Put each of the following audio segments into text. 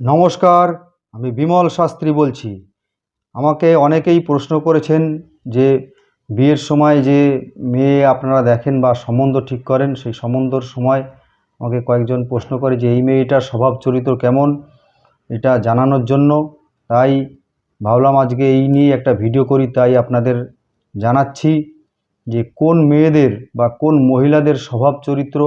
নমস্কার, আমি বিমল শাস্ত্রী বলছি। আমাকে অনেকেই প্রশ্ন করেছেন যে বিয়ের সময় যে মেয়ে আপনারা দেখেন বা সম্বন্ধ ঠিক করেন, সেই সম্বন্ধর সময় আমাকে কয়েকজন প্রশ্ন করে যে এই মেয়েটার স্বভাব চরিত্র কেমন, এটা জানানোর জন্য। তাই ভাবলাম আজকে এই নিয়ে একটা ভিডিও করি, তাই আপনাদের জানাচ্ছি যে কোন মেয়েদের বা কোন মহিলাদের স্বভাব চরিত্র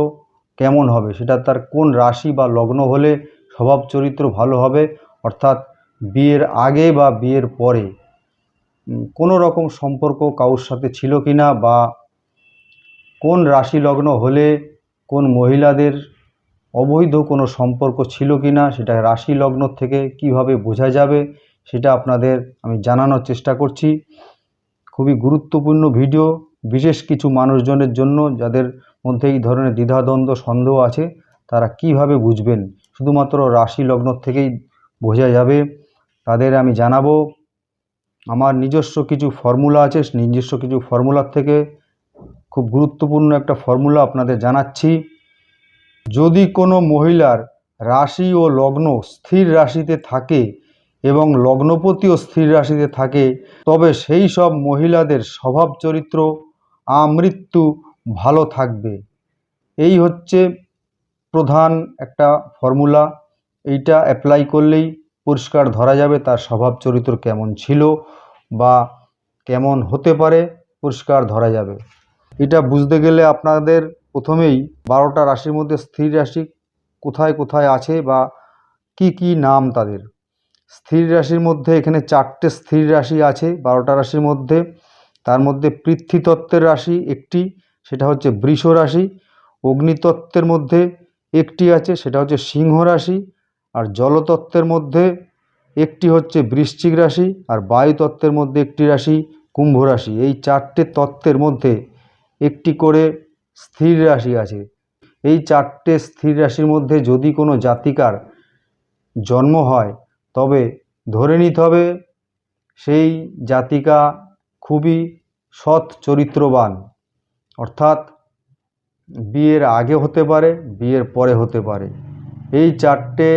কেমন হবে, সেটা তার কোন রাশি বা লগ্ন হলে স্বভাব চরিত্র ভালো হবে, অর্থাৎ বিয়ের আগে বা বিয়ের পরে কোনো রকম সম্পর্ক কারোর সাথে ছিল কি না বা কোন রাশি লগ্ন হলে কোন মহিলাদের অবৈধ কোনো সম্পর্ক ছিল কি না সেটা রাশি লগ্ন থেকে কীভাবে বোঝা যাবে, সেটা আপনাদের আমি জানানোর চেষ্টা করছি। খুবই গুরুত্বপূর্ণ ভিডিও, বিশেষ কিছু মানুষজনের জন্য যাদের মধ্যে এই ধরনের দ্বিধাদ্বন্দ্ব, সন্দেহ আছে, তারা কীভাবে বুঝবেন শুধুমাত্র রাশি লগ্ন থেকেই বোঝা যাবে। তাদের আমি জানাব, আমার নিজস্ব কিছু ফর্মুলা আছে, নিজস্ব কিছু ফর্মুলার থেকে খুব গুরুত্বপূর্ণ একটা ফর্মুলা আপনাদের জানাচ্ছি। যদি কোনো মহিলার রাশি ও লগ্ন স্থির রাশিতে থাকে এবং লগ্নপতিও স্থির রাশিতে থাকে, তবে সেই সব মহিলাদের স্বভাব চরিত্র, আমৃত্যু ভালো থাকবে। এই হচ্ছে প্রধান একটা ফর্মুলা। এইটা অ্যাপ্লাই করলেই পরিষ্কার ধরা যাবে তার স্বভাব চরিত্র কেমন ছিল বা কেমন হতে পারে, পরিষ্কার ধরা যাবে। এটা বুঝতে গেলে আপনাদের প্রথমেই বারোটা রাশির মধ্যে স্থির রাশি কোথায় কোথায় আছে বা কি কি নাম তাদের। স্থির রাশির মধ্যে এখানে চারটে স্থির রাশি আছে বারোটা রাশির মধ্যে। তার মধ্যে পৃথ্বীতত্ত্বের রাশি একটি, সেটা হচ্ছে বৃষ রাশি। অগ্নিতত্ত্বের মধ্যে একটি আছে, সেটা হচ্ছে সিংহ রাশি, আর জলতত্ত্বের মধ্যে একটি হচ্ছে বৃশ্চিক রাশি, আর বায়ুতত্ত্বের মধ্যে একটি রাশি কুম্ভ রাশি। এই চারটে তত্ত্বের মধ্যে একটি করে স্থির রাশি আছে। এই চারটে স্থির রাশির মধ্যে যদি কোনো জাতিকার জন্ম হয়, তবে ধরে নিতে হবে সেই জাতিকা খুবই সৎ চরিত্রবান। অর্থাৎ বিয়ের আগে হতে পারে, বিয়ের পরে হতে পারে। এই চারটে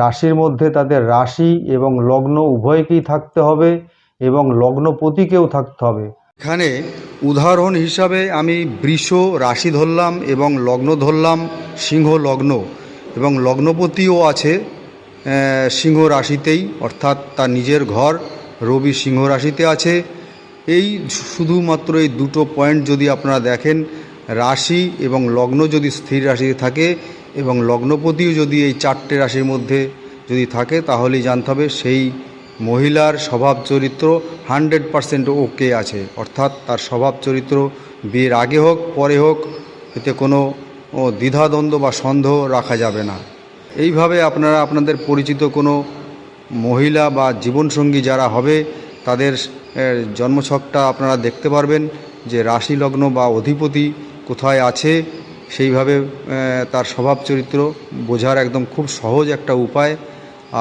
রাশির মধ্যে তাদের রাশি এবং লগ্ন উভয়কেই থাকতে হবে এবং লগ্নপতিকেও থাকতে হবে। এখানে উদাহরণ হিসাবে আমি বৃষ রাশি ধরলাম এবং লগ্ন ধরলাম সিংহ লগ্ন এবং লগ্নপতিও আছে সিংহ রাশিতেই, অর্থাৎ তার নিজের ঘর রবি সিংহ রাশিতে আছে। এই শুধুমাত্র এই দুটো পয়েন্ট যদি আপনারা দেখেন রাশি এবং লগ্ন যদি স্থির রাশিতে থাকে এবং লগ্নপতিও যদি এই চারটে রাশির মধ্যে যদি থাকে, তাহলেই জানতে হবে সেই মহিলার স্বভাব চরিত্র হান্ড্রেড পারসেন্ট ওকে আছে। অর্থাৎ তার স্বভাব চরিত্র বিয়ের আগে হোক, পরে হোক, এতে কোনো দ্বিধাদ্বন্দ্ব বা সন্দেহ রাখা যাবে না। এইভাবে আপনারা, আপনাদের পরিচিত কোনো মহিলা বা জীবনসঙ্গী যারা হবে, তাদের জন্মছকটা আপনারা দেখতে পারবেন যে রাশি লগ্ন বা অধিপতি কোথায় আছে, সেইভাবে তার স্বভাব চরিত্র বোঝার একদম খুব সহজ একটা উপায়।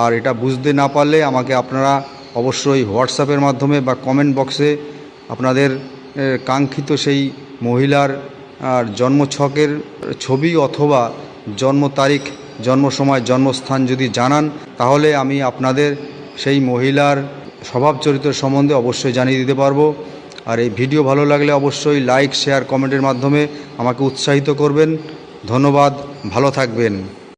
আর এটা বুঝতে না পারলে আমাকে আপনারা অবশ্যই হোয়াটসঅ্যাপের মাধ্যমে বা কমেন্ট বক্সে আপনাদের কাঙ্ক্ষিত সেই মহিলার, আর জন্মছকের ছবি অথবা জন্ম তারিখ, জন্ম সময়, জন্মস্থান যদি জানান, তাহলে আমি আপনাদের সেই মহিলার স্বভাব চরিত্র সম্বন্ধে অবশ্যই জানিয়ে দিতে পারব। আর এই ভিডিও ভালো লাগলে অবশ্যই লাইক শেয়ার কমেন্টের মাধ্যমে আমাকে উৎসাহিত করবেন। ধন্যবাদ, ভালো থাকবেন।